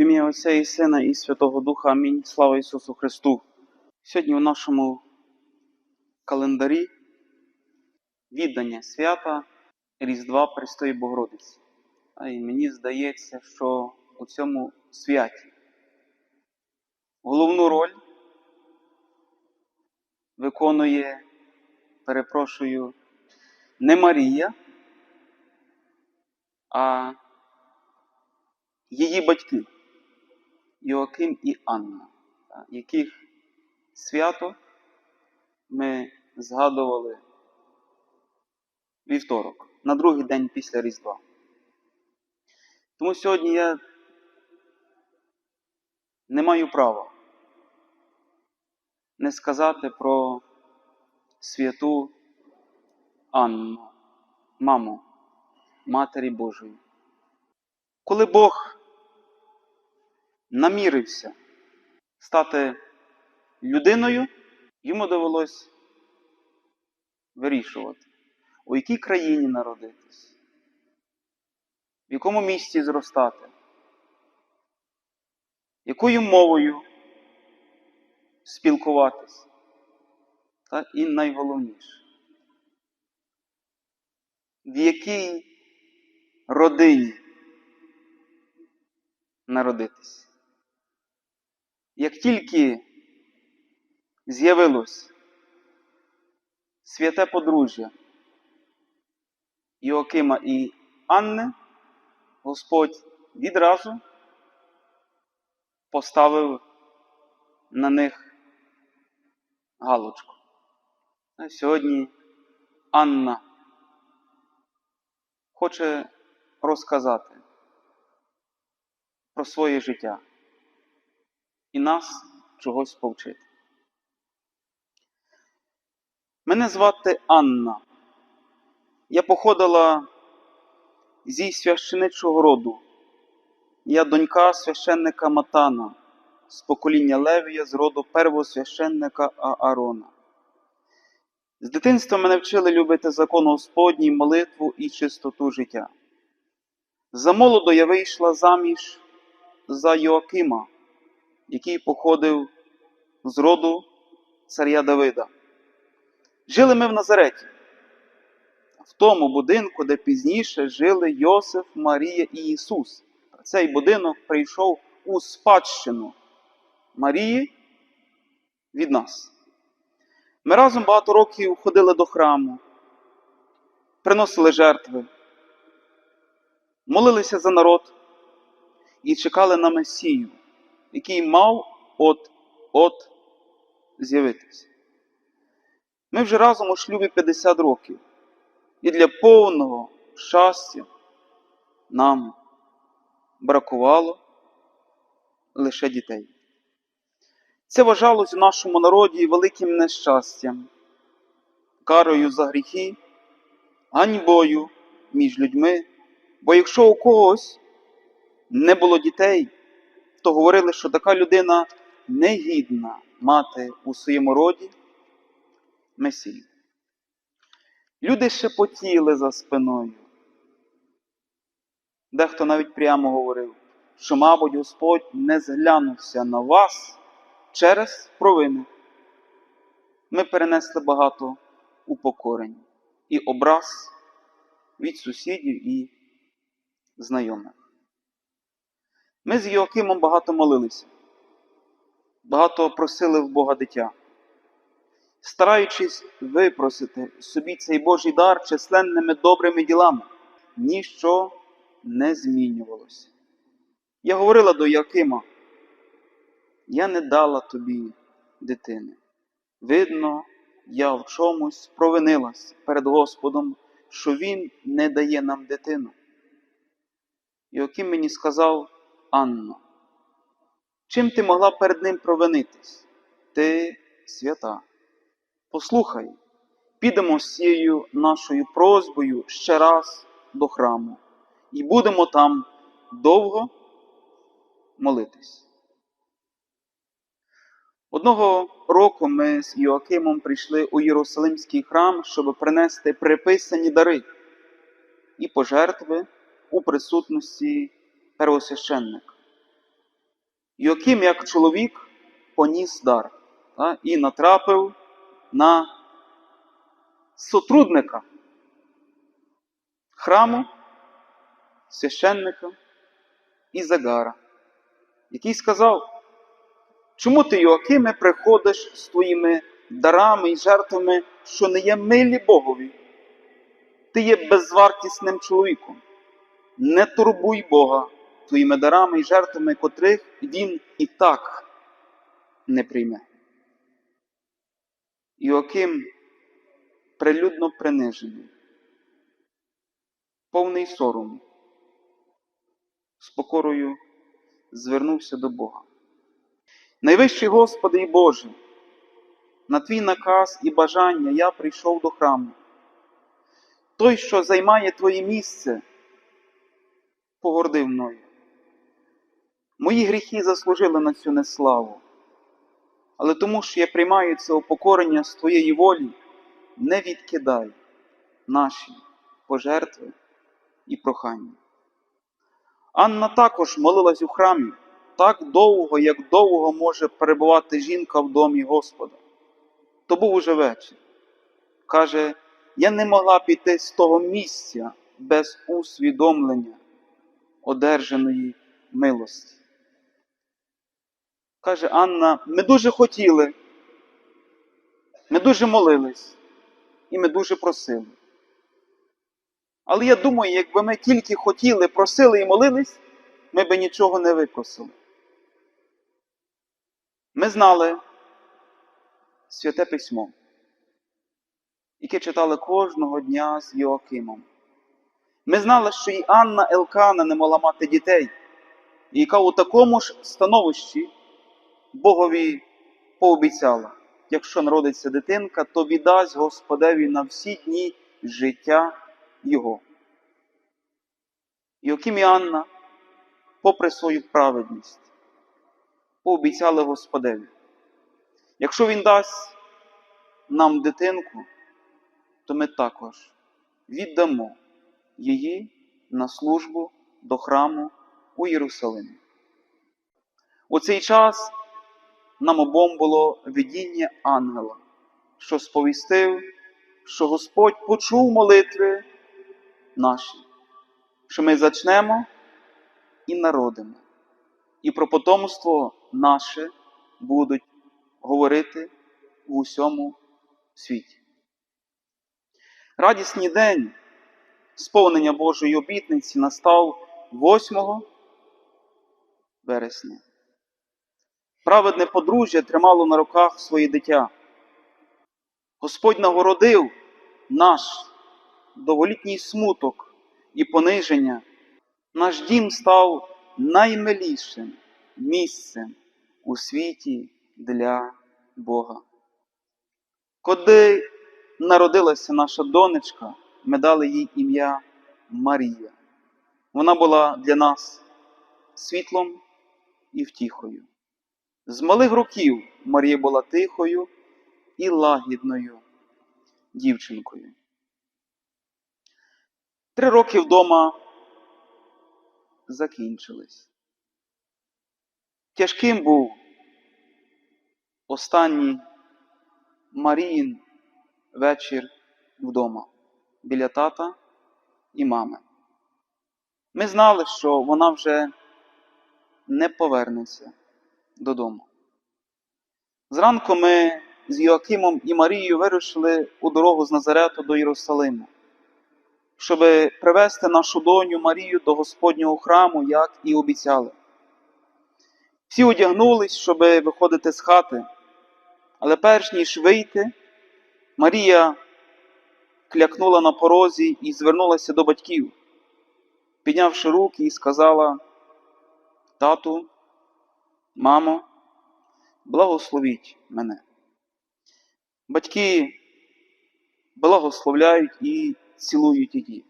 В ім'я Отця і Сина і Святого Духа. Амінь. Слава Ісусу Христу. Сьогодні у нашому календарі віддання свята Різдва Престої Богородиці. А І мені здається, що у цьому святі головну роль виконує, перепрошую, не Марія, а її батьки Йоаким і Анна, яких свято ми згадували вівторок, на другий день після Різдва. Тому сьогодні я не маю права не сказати про святу Анну, маму Матері Божої. Коли Бог намірився стати людиною, йому довелось вирішувати, у якій країні народитись, в якому місті зростати, якою мовою спілкуватись. Та і найголовніше, в якій родині народитись. Як тільки з'явилось святе подружжя Іоакима і Анни, Господь відразу поставив на них галочку. А сьогодні Анна хоче розказати про своє життя і нас чогось повчити. Мене звати Анна. Я походила зі священичого роду. Я донька священника Матана з покоління Левія з роду первосвященника Аарона. З дитинства мене вчили любити закон Господній, молитву і чистоту життя. Замолодо я вийшла заміж за Йоакима, який походив з роду царя Давида. Жили ми в Назареті, в тому будинку, де пізніше жили Йосиф, Марія і Ісус. Цей будинок прийшов у спадщину Марії від нас. Ми разом багато років ходили до храму, приносили жертви, молилися за народ і чекали на Месію, який мав от-от з'явитися. Ми вже разом у шлюбі 50 років, і для повного щастя нам бракувало лише дітей. Це вважалось у нашому народі великим нещастям, карою за гріхи, ганьбою між людьми. Бо якщо у когось не було дітей, то говорили, що така людина негідна мати у своєму роді Месію. Люди шепотіли за спиною. Дехто навіть прямо говорив, що, мабуть, Господь не зглянувся на вас через провини. Ми перенесли багато упокорень і образ від сусідів і знайомих. Ми з Йоакимом багато молилися, багато просили в Бога дитя, стараючись випросити собі цей Божий дар численними добрими ділами, ніщо не змінювалося. Я говорила до Якима, я не дала тобі дитини. Видно, я в чомусь провинилась перед Господом, що Він не дає нам дитину. Яким мені сказав Анна, чим ти могла перед ним провинитись? Ти свята. Послухай, підемо з цією нашою просьбою ще раз до храму і будемо там довго молитись. Одного року ми з Іоакимом прийшли у Єрусалимський храм, щоб принести приписані дари і пожертви у присутності первосвященника. Йоким, як чоловік, поніс дар та, і натрапив на сотрудника храму, священника Ізагара, який сказав, чому ти, Йоакиме, приходиш з твоїми дарами і жертвами, що не є милі Богові? Ти є безвартісним чоловіком. Не турбуй Бога твоїми дарами і жертвами, котрих він і так не прийме. Іоаким прилюдно принижений, повний сорому, з покорою звернувся до Бога. Найвищий Господи і Боже, на твій наказ і бажання я прийшов до храму. Той, що займає Твоє місце, погордив мною. Мої гріхи заслужили на цю неславу, але тому, що я приймаю це упокорення з Твоєї волі, не відкидай наші пожертви і прохання. Анна також молилась у храмі так довго, як довго може перебувати жінка в домі Господа. То був уже вечір. Каже, я не могла піти з того місця без усвідомлення одержаної милості. Каже Анна, ми дуже хотіли, ми дуже молились і ми дуже просили. Але я думаю, якби ми тільки хотіли, просили і молились, ми би нічого не випросили. Ми знали Святе Письмо, яке читали кожного дня з Йоакимом. Ми знали, що і Анна Елкана не могла мати дітей, яка у такому ж становищі Богові пообіцяла, якщо народиться дитинка, то віддасть Господеві на всі дні життя Його. Йоким і Анна, попри свою праведність, пообіцяли Господеві. Якщо Він дасть нам дитинку, то ми також віддамо її на службу до храму у Єрусалимі. У цей час нам обом було видіння ангела, що сповістив, що Господь почув молитви наші, що ми зачнемо і народимо, і про потомство наше будуть говорити в усьому світі. Радісний день сповнення Божої обітниці настав 8 вересня. Праведне подружжя тримало на руках своє дитя. Господь нагородив наш доволітній смуток і пониження. Наш дім став наймилішим місцем у світі для Бога. Коли народилася наша донечка, ми дали їй ім'я Марія. Вона була для нас світлом і втіхою. З малих років Марія була тихою і лагідною дівчинкою. Три роки вдома закінчились. Тяжким був останній Маріїн вечір вдома біля тата і мами. Ми знали, що вона вже не повернеться додому. Зранку ми з Йоакимом і Марією вирушили у дорогу з Назарету до Єрусалиму, щоб привезти нашу доню Марію до Господнього храму, як і обіцяли. Всі одягнулись, щоб виходити з хати, але перш ніж вийти, Марія клякнула на порозі і звернулася до батьків, піднявши руки і сказала: Тату, мамо, благословіть мене. Батьки благословляють і цілують її.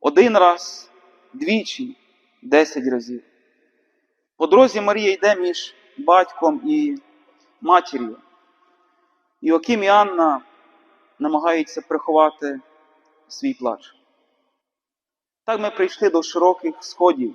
Один раз, двічі, десять разів. По дорозі Марія йде між батьком і матір'ю. Іоаким і Анна намагаються приховати свій плач. Так ми прийшли до широких сходів,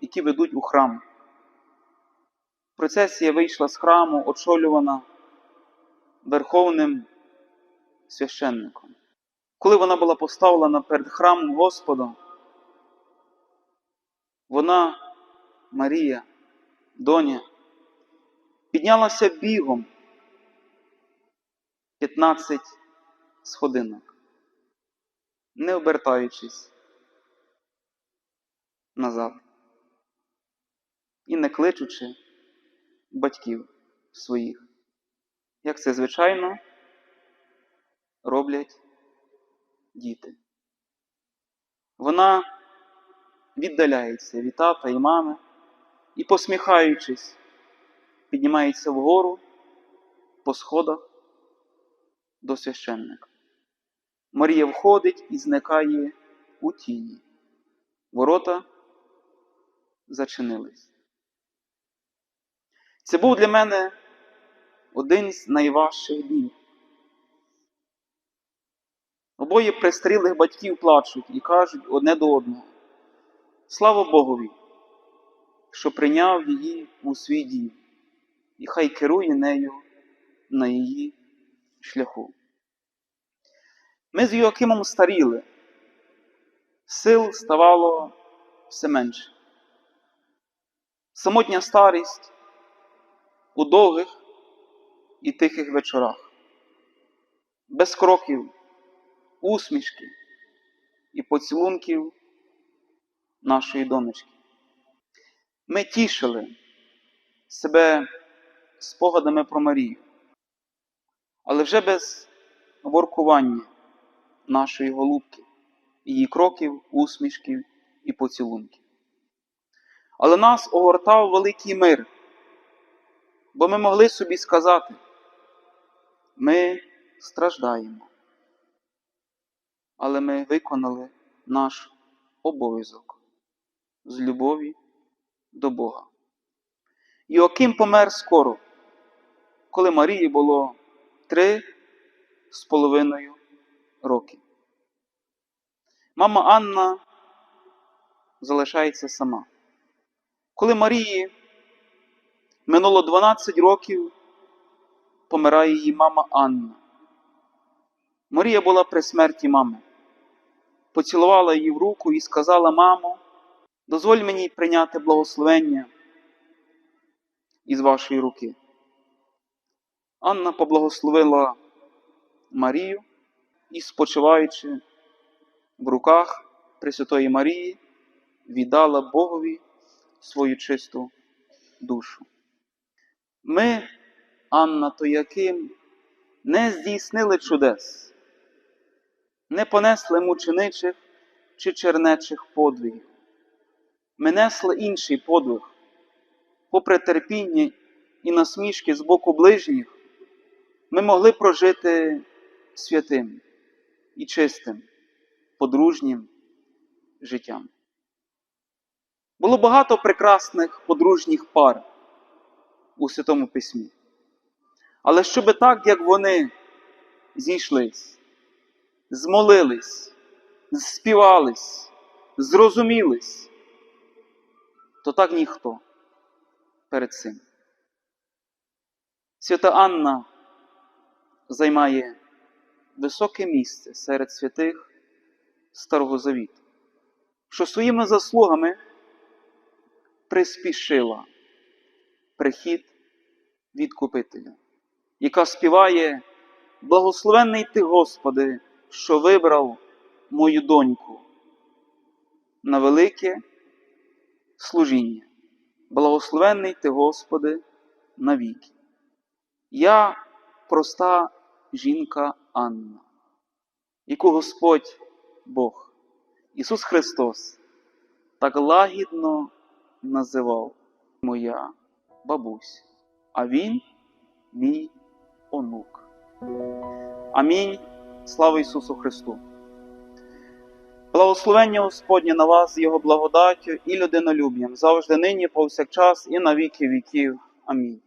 які ведуть у храм. Процесія вийшла з храму, очолювана верховним священником. Коли вона була поставлена перед храмом Господа, вона, Марія, доня, піднялася бігом 15 сходинок, не обертаючись назад і не кличучи батьків своїх, як це звичайно роблять діти. Вона віддаляється від тата і мами і, посміхаючись, піднімається вгору по сходах до священника. Марія входить і зникає у тіні. Ворота зачинились. Це був для мене один з найважчих днів. Обоє пристрілих батьків плачуть і кажуть одне до одного. Слава Богові, що прийняв її у свій дім, і хай керує нею на її шляху. Ми з Йоакимом старіли, сил ставало все менше. Самотня старість у довгих і тихих вечорах, без кроків, усмішки і поцілунків нашої донечки. Ми тішили себе спогадами про Марію, але вже без воркування нашої голубки, її кроків, усмішків і поцілунків. Але нас огортав великий мир, бо ми могли собі сказати, ми страждаємо, але ми виконали наш обов'язок з любові до Бога. Іоаким помер скоро, коли Марії було три з половиною роки. Мама Анна залишається сама. Коли Марії минуло 12 років, помирає її мама Анна. Марія була при смерті мами, поцілувала її в руку і сказала: Мамо, дозволь мені прийняти благословення із вашої руки. Анна поблагословила Марію і, спочиваючи в руках Пресвятої Марії, віддала Богові свою чисту душу. Ми, Анна Тояким, не здійснили чудес, не понесли мученичих чи чернечих подвигів. Ми несли інший подвиг, попри терпіння і насмішки з боку ближніх, ми могли прожити святим і чистим, подружнім життям. Було багато прекрасних подружніх пар у Святому Письмі. Але щоб так, як вони зійшлись, змолились, співались, зрозумілись, то так ніхто перед цим. Свята Анна займає високе місце серед святих Старого Завіту, що своїми заслугами приспішила прихід відкупителя, яка співає Благословенний ти, Господи, що вибрав мою доньку на велике служіння. Благословенний ти, Господи, навіки. Я проста жінка Анна, яку Господь Бог, Ісус Христос, так лагідно називав моя бабуся, а Він мій онук. Амінь. Слава Ісусу Христу! Благословення Господнє на вас, Його благодаттю і людинолюб'ям, завжди нині, повсякчас, і на віки віків. Амінь.